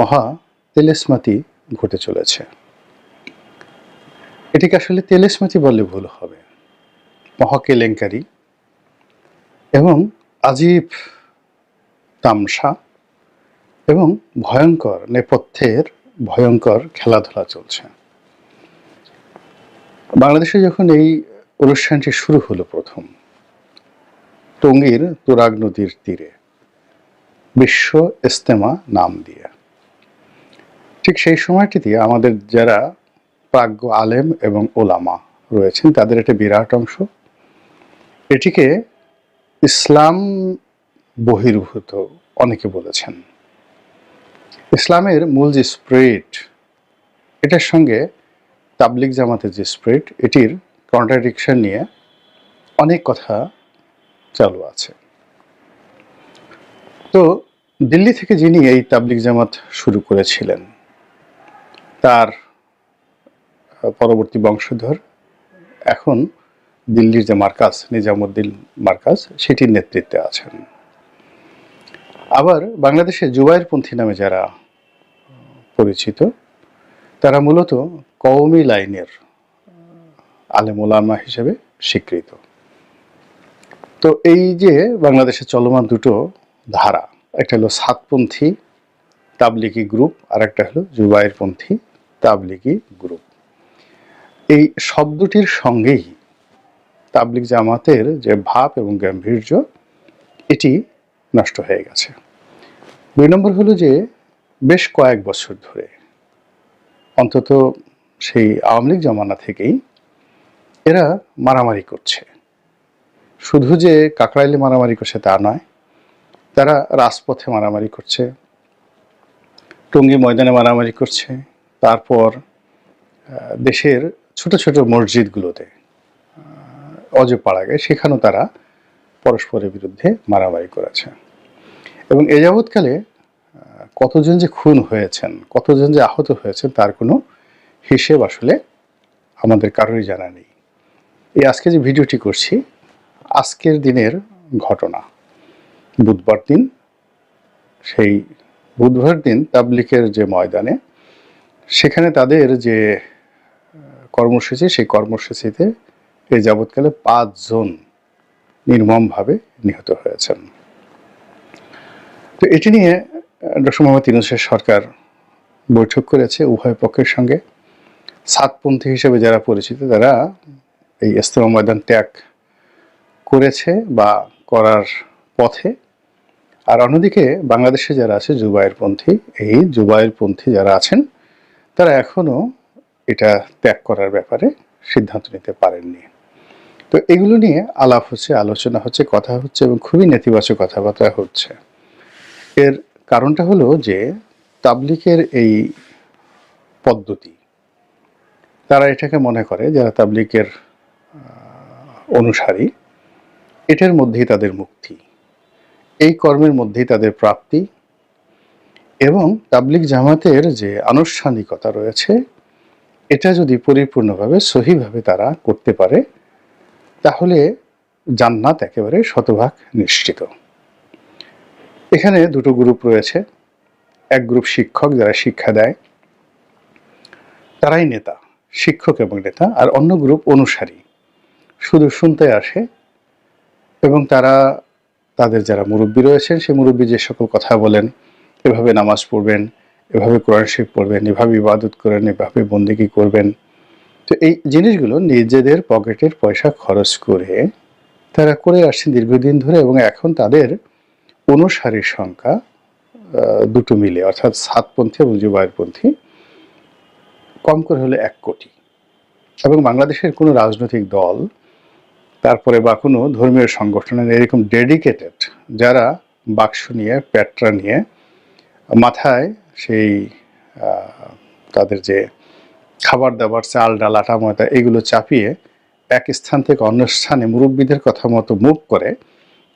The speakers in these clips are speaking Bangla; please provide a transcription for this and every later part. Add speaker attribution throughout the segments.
Speaker 1: মহা তেলেসমাতি ঘটে চলেছে। এটিকে আসলে তেলেসমাতি বললে ভুল হবে। মহা কেলেঙ্কারি এবং আজীব তামসা এবং ভয়ঙ্কর নেপথ্যের ভয়ঙ্কর খেলাধুলা চলছে। বাংলাদেশে যখন এই অনুষ্ঠানটি শুরু হলো প্রথম, টঙ্গীর তুরাগ নদীর তীরে বিশ্ব ইস্তেমা নাম দিয়ে। ঠিক সেই সময়টিতে আমাদের যারা প্রাজ্ঞ আলেম এবং ওলামা রয়েছেন, তাদের একটা বিরাট অংশ। এটিকে ইসলাম বহির্ভূত অনেকে বলেছেন। ইসলামের মূল যে স্প্রিট এটার সঙ্গে তাবলিক জামাতের যে স্প্রিট এটির কন্ট্রাডিকশন নিয়ে অনেক কথা চালু আছে। তো দিল্লি থেকে যিনি এই তাবলিক জামাত শুরু করেছিলেন তার পরবর্তী বংশধর। এখন দিল্লির যে মার্কাজ, নিজামুদ্দিন মার্কাজ, সেটির নেতৃত্বে আছেন। আবার বাংলাদেশে জুবাইরপন্থী নামে যারা পরিচিত, তারা মূলত কওমি লাইনের আলেমুলামা হিসেবে স্বীকৃত। তো এই যে বাংলাদেশে চলমান দুটো ধারা, একটা হলো সাতপন্থী তাবলিগি গ্রুপ আর একটা হলো জুবাইরপন্থী তাবলিগি গ্রুপ। এই শব্দটির সঙ্গেই তাবলিগ জামাতের যে ভাব এবং গাম্ভীর্য, এটি নষ্ট হয়ে গেছে। দুই নম্বর হলো যে, বেশ কয়েক বছর ধরে অন্তত সেই আওয়ামী লীগ জমানা থেকেই এরা মারামারি করছে। শুধু যে কাকরাইলে মারামারি করছে তা নয়, তারা রাজপথে মারামারি করছে, টঙ্গী ময়দানে মারামারি করছে তারপর দেশের ছোট ছোট মসজিদগুলোতে অজপাড়াগে সেখানেও তারা পরস্পরের বিরুদ্ধে মারামারি করেছে। এবং এ যাবৎকালে কতজন যে খুন হয়েছেন, কতজন যে আহত হয়েছেন, তার কোনো হিসেব আসলে আমাদের কারোরই জানা নেই। এই আজকে যে ভিডিওটি করছি, আজকের দিনের ঘটনা। বুধবার দিন, সেই বুধবার দিন তাবলিকের যে ময়দানে সেখানে তাদের যে কর্মসূচি, সেই কর্মসূচিতে এ যাবৎকালে পাঁচজন নির্মমভাবে নিহত হয়েছেন। তো এটি নিয়ে ডক্টর মোহাম্মদ ইউনুসের সরকার বৈঠক করেছে উভয় পক্ষের সঙ্গে। সাতপন্থী হিসেবে যারা পরিচিত, তারা এই ইস্তেমা ময়দান ত্যাগ করেছে বা করার পথে। আর অন্যদিকে বাংলাদেশে যারা আছে জুবাইরপন্থী এই জুবাইরপন্থী যারা আছেন তারা এখনও এটা ত্যাগ করার ব্যাপারে সিদ্ধান্ত নিতে পারেননি। তো এগুলো নিয়ে আলাপ হচ্ছে, আলোচনা হচ্ছে, কথা হচ্ছে এবং খুবই নেতিবাচক কথাবার্তা হচ্ছে। এর কারণটা হলো যে তাবলিকের এই পদ্ধতি, তারা এটাকে মনে করে যারা তাবলিকের অনুসারী, এটার মধ্যেই তাদের মুক্তি। এই কর্মের মধ্যেই তাদের প্রাপ্তি এবং তাবলিক জামাতের যে আনুষ্ঠানিকতা রয়েছে, এটা যদি পরিপূর্ণভাবে, সহিভাবে তারা করতে পারে, তাহলে জান্নাত একেবারে শতভাগ নিশ্চিত। এখানে দুটো গ্রুপ রয়েছে। এক গ্রুপ শিক্ষক যারা শিক্ষা দেয়, তারাই নেতা, শিক্ষক এবং নেতা, আর অন্য গ্রুপ অনুসারী। শুধু শুনতে আসে এবং তারা, তাদের যারা মুরব্বী রয়েছেন, সেই মুরব্বী যে সকল কথা বলেন এভাবে নামাজ পড়বেন, এভাবে কোরআন শরীফ পড়বেন, এভাবে ইবাদত করেন, এভাবে বন্দিগি করবেন। তো এই জিনিসগুলো নিজেদের পকেটের পয়সা খরচ করে তারা করে আসছেন দীর্ঘদিন ধরে এবং এখন তাদের অনুসারীর সংখ্যা দুটো মিলে, অর্থাৎ সাতপন্থী এবং জুবাইরপন্থী, কম করে হলে এক কোটি। এবং বাংলাদেশের কোনো রাজনৈতিক দল, তারপরে বা কোনো ধর্মীয় সংগঠনের এরকম ডেডিকেটেড যারা বাক্স নিয়ে, প্যাট্রা নিয়ে মাথায় সেই তাদের যে খাবার দাবার চাল, ডাল, আটা, ময়দা, এগুলো চাপিয়ে এক স্থান থেকে অন্য স্থানে মুরব্বীদের কথা মতো মুভ করে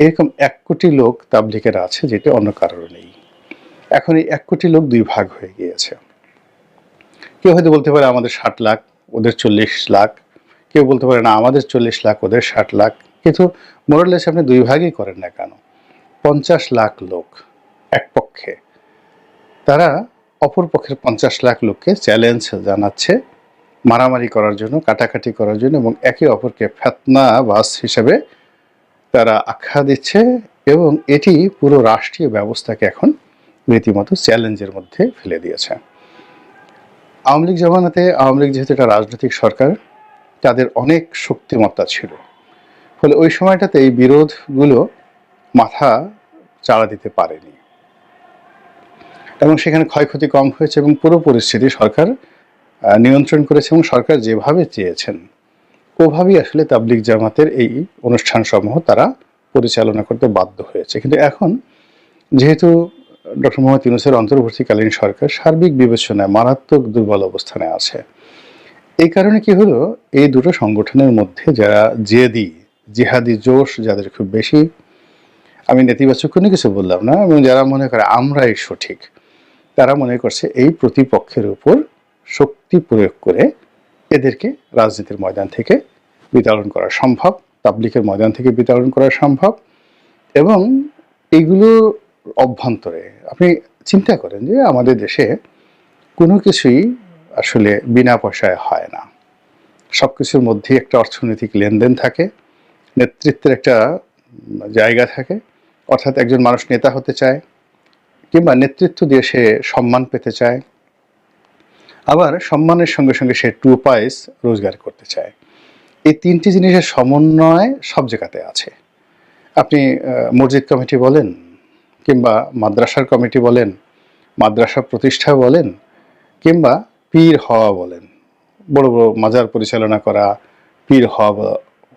Speaker 1: এরকম এক কোটি লোক তাবলিকের আছে যেটা অন্য কারোর নেই। এখন এই এক কোটি লোক দুই ভাগ হয়ে গিয়েছে। কেউ হয়তো বলতে পারে আমাদের ষাট লাখ, ওদের চল্লিশ লাখ। কেউ বলতে পারে না, আমাদের চল্লিশ লাখ, ওদের ষাট লাখ। কিন্তু মোরালেস আপনি দুই ভাগই করেন না কেন? পঞ্চাশ লাখ লোক এক পক্ষে। তারা অপর পক্ষের পঞ্চাশ লাখ লোককে চ্যালেঞ্জ জানাচ্ছে মারামারি করার জন্য, কাটাকাটি করার জন্য এবং একে অপরকে ফেতনা বাস হিসেবে তারা আখ্যা দিচ্ছে এবং এটি পুরো রাষ্ট্রীয় ব্যবস্থাকে এখন রীতিমতো চ্যালেঞ্জের মধ্যে ফেলে দিয়েছে। আওয়ামী লীগ জমানাতে আওয়ামী লীগ যেহেতু একটা রাজনৈতিক সরকার, তাদের অনেক শক্তিমত্তা ছিল। ফলে ওই সময়টাতে এই বিরোধগুলো মাথা চাড়া দিতে পারেনি। এবং সেখানে ক্ষয়ক্ষতি কম হয়েছে এবং পুরো পরিস্থিতি সরকার নিয়ন্ত্রণ করেছে এবং সরকার যেভাবে চেয়েছেন, ওভাবেই আসলে তাবলিগ জামাতের এই অনুষ্ঠান সমূহ তারা পরিচালনা করতে বাধ্য হয়েছে। কিন্তু এখন যেহেতু ডক্টর মোহাম্মদ ইউনুসের অন্তর্বর্তীকালীন সরকার সার্বিক বিবেচনায় মারাত্মক দুর্বল অবস্থানে আছে, এই কারণে কি হলো, এই দুটো সংগঠনের মধ্যে যারা জেদি, জিহাদি জোশ যাদের খুব বেশি, আমি নেতিবাচক কোনো কিছু বললাম না, এবং যারা মনে করে আমরাই সঠিক তারা মনে করছে এই প্রতিপক্ষের উপর শক্তি প্রয়োগ করে এদেরকে রাজনীতির ময়দান থেকে বিতরণ করা সম্ভব তাবলিকের ময়দান থেকে বিতরণ করা সম্ভব এবং এইগুলো অভ্যন্তরে আপনি চিন্তা করেন যে আমাদের দেশে কোনো কিছুই আসলে বিনা পয়সায় হয় না। সব কিছুর মধ্যেই একটা অর্থনৈতিক লেনদেন থাকে, নেতৃত্বের একটা জায়গা থাকে, অর্থাৎ একজন মানুষ নেতা হতে চায় কিংবা নেতৃত্ব দিয়ে সে সম্মান পেতে চায়, আবার সম্মানের সঙ্গে সঙ্গে সে টু পাইস রোজগার করতে চায়। এই তিনটি জিনিসের সমন্বয় সব জায়গাতে আছে। আপনি মসজিদ কমিটি বলেন কিংবা মাদ্রাসার কমিটি বলেন, মাদ্রাসা প্রতিষ্ঠা বলেন কিংবা পীর হওয়া বলেন, বড় বড় মাজার পরিচালনা করা, পীর হওয়া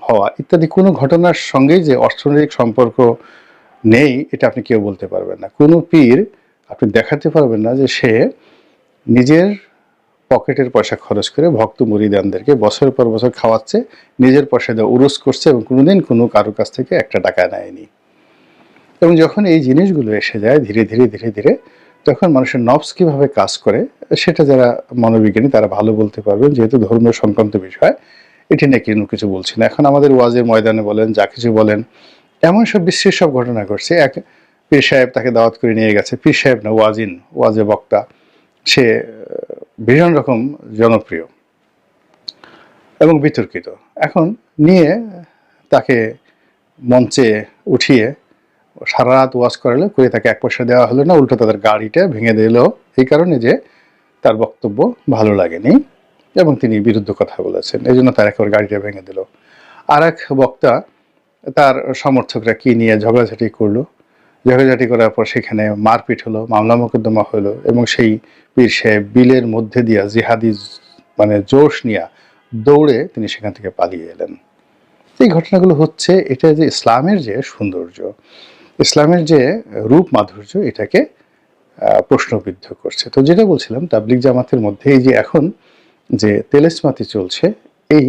Speaker 1: হওয়া ইত্যাদি কোনো ঘটনার সঙ্গেই যে অর্থনৈতিক সম্পর্ক নেই, এটা আপনি কেউ বলতে পারবেন না। কোনো পীর আপনি দেখাতে পারবেন না যে সে নিজের পকেটের পয়সা খরচ করে ভক্ত মুরিদানদেরকে বছরের পর বছর খাওয়াচ্ছে, নিজের পয়সা দিয়ে উরুস করছে এবং কোনোদিন কোনো কারও কাছ থেকে একটা টাকা নেয়নি। এবং যখন এই জিনিসগুলো এসে যায় ধীরে ধীরে ধীরে ধীরে, তখন মানুষের নবস কীভাবে কাজ করে, সেটা যারা মনোবিজ্ঞানী তারা ভালো বলতে পারবেন, যেহেতু ধর্মীয় সংক্রান্ত বিষয়, এটি নিয়ে কোনো কিছু বলছি না। এখন আমাদের ওয়াজের ময়দানে বলেন, যা কিছু বলেন এমন সব বিশ্বের সব ঘটনা ঘটছে। এক পীর সাহেব তাকে দাওয়াত করে নিয়ে গেছে। পীর সাহেব না, ওয়াজিন, ওয়াজে বক্তা। সে ভীষণ রকম জনপ্রিয় এবং বিতর্কিত। এখন নিয়ে তাকে মঞ্চে উঠিয়ে সারা রাত ওয়াজ করালো, করে তাকে এক পয়সা দেওয়া হলো না, উল্টো তাদের গাড়িটা ভেঙে দিল। এই কারণে যে তার বক্তব্য ভালো লাগেনি এবং তিনি বিরুদ্ধ কথা বলেছেন। এই জন্য তার একবার গাড়িটা ভেঙে দিল। আর এক বক্তা তার সমর্থকরা কি নিয়ে ঝগড়াঝাটি করল? ঝগড়াঝাটি করার পর সেখানে মারপিট হলো, মামলা মোকদ্দমা হলো এবং সেই পীর সাহেব বিলের মধ্যে দিয়া জিহাদি মানে জোশ নিয়া দৌড়ে তিনি সেখান থেকে পালিয়ে এলেন। এই ঘটনাগুলো হচ্ছে, এটা যে ইসলামের যে সৌন্দর্য, ইসলামের যে রূপ মাধুর্য, এটাকে প্রশ্নবিদ্ধ করছে। তো যেটা বলছিলাম তাবলিক জামাতের মধ্যে এই যে এখন যে তেলেসমাতি চলছে, এই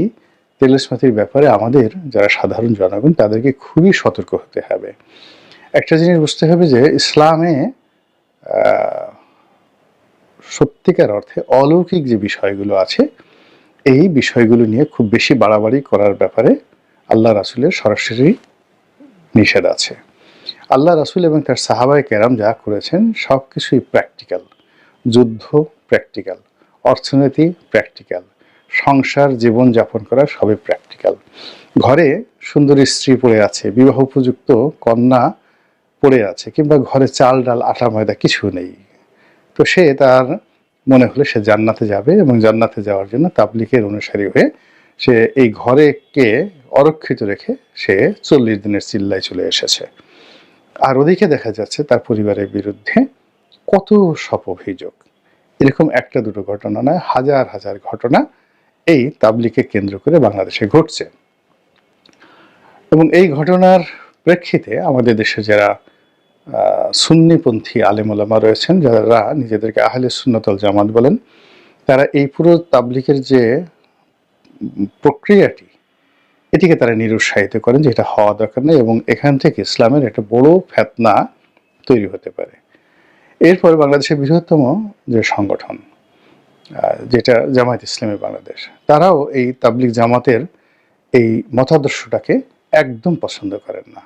Speaker 1: তেলেসমাতির ব্যাপারে আমাদের যারা সাধারণ জনগণ, তাদেরকে খুবই সতর্ক হতে হবে। একটা জিনিস বুঝতে হবে যে, ইসলামে সত্যিকার অর্থে অলৌকিক যে বিষয়গুলো আছে, এই বিষয়গুলো নিয়ে খুব বেশি বাড়াবাড়ি করার ব্যাপারে আল্লাহ রাসুলের সরাসরি নিষেধ আছে। আল্লাহ রাসুল এবং তার সাহাবাই কেরাম যা করেছেন সব কিছুই প্র্যাকটিক্যাল যুদ্ধ প্র্যাকটিক্যাল অর্থনীতি প্র্যাকটিক্যাল সংসার, জীবন যাপন করা সবই প্র্যাকটিক্যাল ঘরে সুন্দরী স্ত্রী পড়ে আছে, বিবাহ উপযুক্ত কন্যা পড়ে আছে, কিংবা ঘরে চাল, ডাল, আটা, ময়দা কিছু নেই। তো সে তার মনে হলে সে জান্নাতে যাবে এবং জান্নাতে যাওয়ার জন্য তাবলিকের অনুসারী হয়ে সে এই ঘরে কে অরক্ষিত রেখে সে চল্লিশ দিনের চিল্লায় চলে এসেছে। আর ওদিকে দেখা যাচ্ছে তার পরিবারের বিরুদ্ধে কত সব অভিযোগ। এরকম একটা দুটো ঘটনা নয়, হাজার হাজার ঘটনা এই তাবলিকে কেন্দ্র করে বাংলাদেশে ঘটছে। এবং এই ঘটনার প্রেক্ষিতে আমাদের দেশে যারা সুন্নিপন্থী আলেমুলামা রয়েছেন, যারা নিজেদেরকে আহলে সুন্নতল জামাত বলেন, তারা এই পুরো তাবলিকের যে প্রক্রিয়াটি, এটিকে তারা নিরুৎসাহিত করেন যে এটা হওয়া দরকার নেই এবং এখান থেকে ইসলামের একটা বড় ফেতনা তৈরি হতে পারে। এরপর বাংলাদেশের বৃহত্তম যে সংগঠন যেটা জামায়াত ইসলামী বাংলাদেশ, তারাও এই তাবলিক জামাতের এই মতাদর্শটাকে একদম পছন্দ করেন না।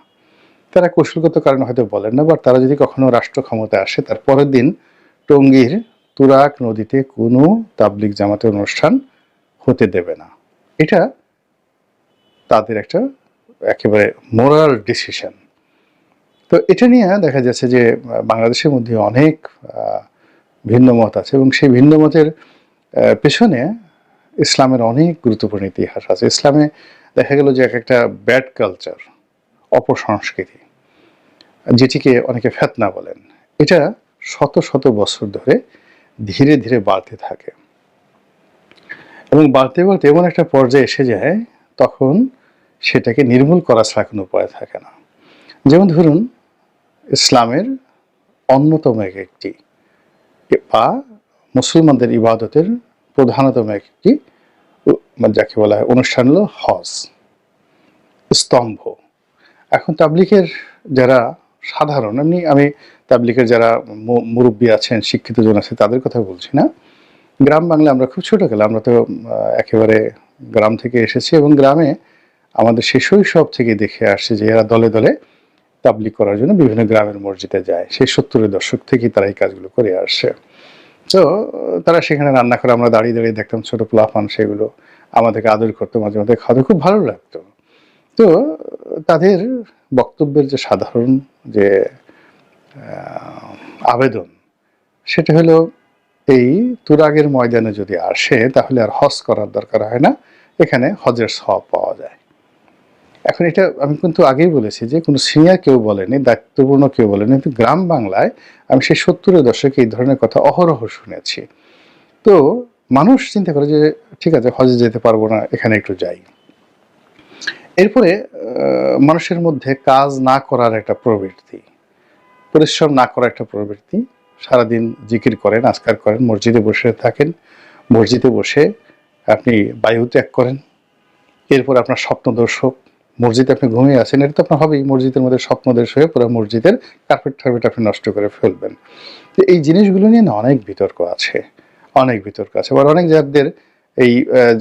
Speaker 1: তারা কৌশলগত কারণে হয়তো বলেন না বা তারা যদি কখনো রাষ্ট্র ক্ষমতায় আসে, তার পরের দিন টঙ্গীর তুরাক নদীতে কোনো তাবলিক জামাতের অনুষ্ঠান হতে দেবে না। এটা তাদের একটা একেবারে মোরাল ডিসিশন। তো এটা নিয়ে দেখা যাচ্ছে যে, বাংলাদেশের মধ্যে অনেক ভিন্ন মত আছে এবং সেই ভিন্ন মতের পেছনে ইসলামের অনেক গুরুত্বপূর্ণ ইতিহাস আছে। ইসলামে দেখা গেল যে এক একটা ব্যাড কালচার অপসংস্কৃতি যেটিকে অনেকে ফেতনা বলেন, এটা শত শত বছর ধরে ধীরে ধীরে বাড়তে থাকে। এবং বাড়তে বাড়তে এমন একটা পর্যায়ে এসে যায়, তখন সেটাকে নির্মূল করা ছাড়া কোনো উপায় থাকে না। যেমন ধরুন, ইসলামের অন্যতম এক একটি, বা মুসলমানদের ইবাদতের প্রধানতম একটি মানে যাকে বলা হয় অনুষ্ঠান হলো হজ, স্তম্ভ। এখন তাবলিকের যারা সাধারণ, এমনি আমি তাবলিকের যারা মুরব্বী আছেন, শিক্ষিত জন আছে, তাদের কথা বলছি না। গ্রাম বাংলা আমরা খুব ছোট গেলে আমরা তো একেবারে গ্রাম থেকে এসেছি এবং গ্রামে আমাদের সেই শৈশব থেকে দেখে আসছে যে এরা দলে দলে তাবলিক করার জন্য বিভিন্ন গ্রামের মসজিদে যায়। সেই সত্তরের দশক থেকেই তারা এই কাজগুলো করে আসছে। তো তারা সেখানে রান্না করে, আমরা দাঁড়িয়ে দাঁড়িয়ে দেখতাম ছোট পোলাপান সেগুলো আমাদেরকে আদর করতো মাঝে মাঝে খাওয়াতে খুব ভালো লাগতো। তো, তাদের বক্তব্যের যে সাধারণ যে আবেদন, সেটা হলো, এই তুরাগের ময়দানে যদি আসে, তাহলে আর হজ করার দরকার হয় না, এখানে হজের সব পাওয়া যায়। এখন এটা আমি কিন্তু আগেই বলেছি যে কোনো সিনিয়র কেউ বলেনি, দায়িত্বপূর্ণ কেউ বলেনি, কিন্তু গ্রাম বাংলায় আমি সেই সত্তরের দশকে এই ধরনের কথা অহরহ শুনেছি। তো মানুষ চিন্তা করে যে ঠিক আছে, হজে যেতে পারব না, এখানে একটু যাই। এরপরে মানুষের মধ্যে কাজ না করার একটা প্রবৃত্তি, পরিশ্রম না করার একটা প্রবৃত্তি, সারাদিন জিকির করেন, আজকার করেন, মসজিদে বসে থাকেন, মসজিদে বসে আপনি বায়ু ত্যাগ করেন, এরপর আপনার স্বপ্ন দর্শক মসজিদে আপনি ঘুমিয়ে আছেন, এটা তো আপনার হবেই। মসজিদের মধ্যে স্বপ্নদেশ হয়ে পুরো মসজিদের কার্পেট টার্পেট আপনি নষ্ট করে ফেলবেন। তো এই জিনিসগুলো নিয়ে না অনেক বিতর্ক আছে, অনেক বিতর্ক আছে। আবার অনেক যাদের এই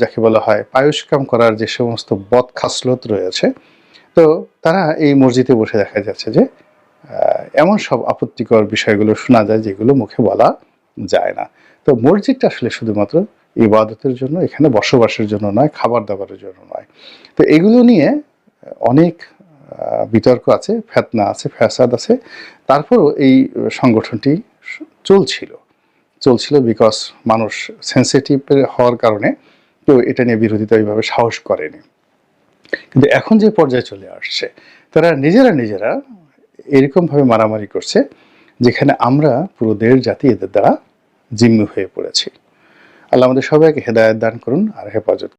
Speaker 1: যাকে বলা হয় পায়ুষ্কাম করার যে সমস্ত বদ খাসলত রয়েছে, তো তারা এই মসজিদে বসে দেখা যাচ্ছে যে এমন সব আপত্তিকর বিষয়গুলো শোনা যায় যেগুলো মুখে বলা যায় না। তো মসজিদটা আসলে শুধুমাত্র ইবাদতের জন্য, এখানে বসবাসের জন্য নয়, খাবার দাবারের জন্য নয়। তো এগুলো নিয়ে অনেক বিতর্ক আছে, ফেতনা আছে, ফ্যাসাদ আছে। তারপরও এই সংগঠনটি চলছিল। চলছিল বিকজ মানুষ সেন্সিটিভ হওয়ার কারণে কেউ এটা নিয়ে বিরোধিতা ওইভাবে সাহস করেনি। কিন্তু এখন যে পর্যায়ে চলে আসছে, তারা নিজেরা নিজেরা এরকমভাবে মারামারি করছে, যেখানে আমরা পুরো দেশ জাতি এদের দ্বারা জিম্মি হয়ে পড়েছি। আল্লাহ আমাদের সবাইকে হেদায়ত দান করুন আর হেফাজত